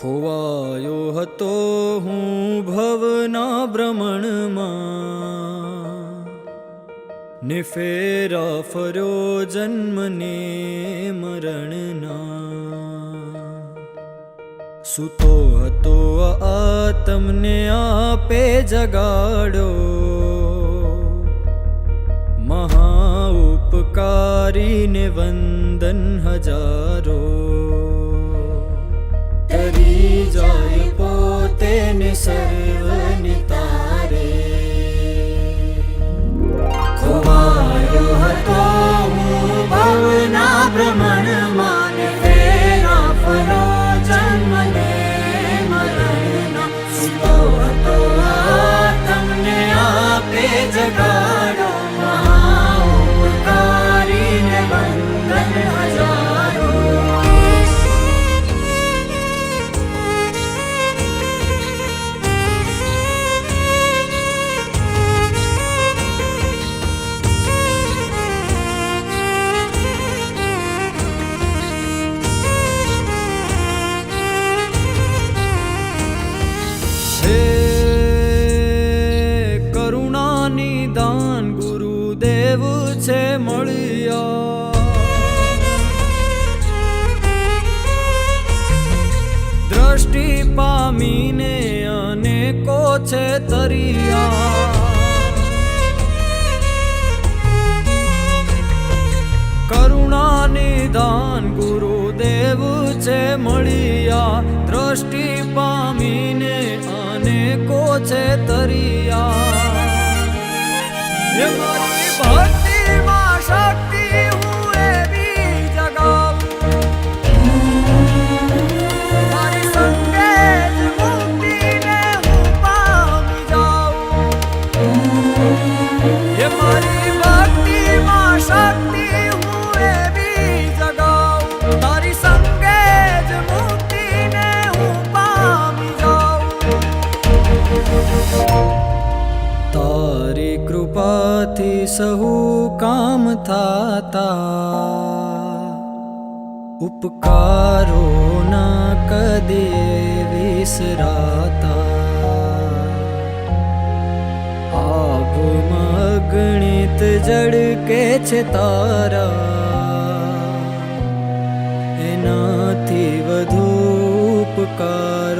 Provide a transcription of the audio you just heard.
ખોવાયો હતો હું ભવના ભ્રમણમાં ને ફેરા ફર્યો જન્મને મરણના. સૂતો હતો આ તમને આપે જગાડ્યો મહા ઉપકારીને વંદન હજારો. जय पोते निसर्व ગુરુદેવ છે મળ્યો. દ્રષ્ટિ પામીને અનેકો છે તરિયા. કરુણા નિદાન ગુરુદેવ છે મળ્યા. દ્રષ્ટિ પામીને અનેકો છે તરિયા. હે કૃપાથી સહુ કામ થાતા. ઉપકારો ના કદે વિસરાતા. આપ મગણિત જડ કે છે તારા. એનાથી વધુ ઉપકાર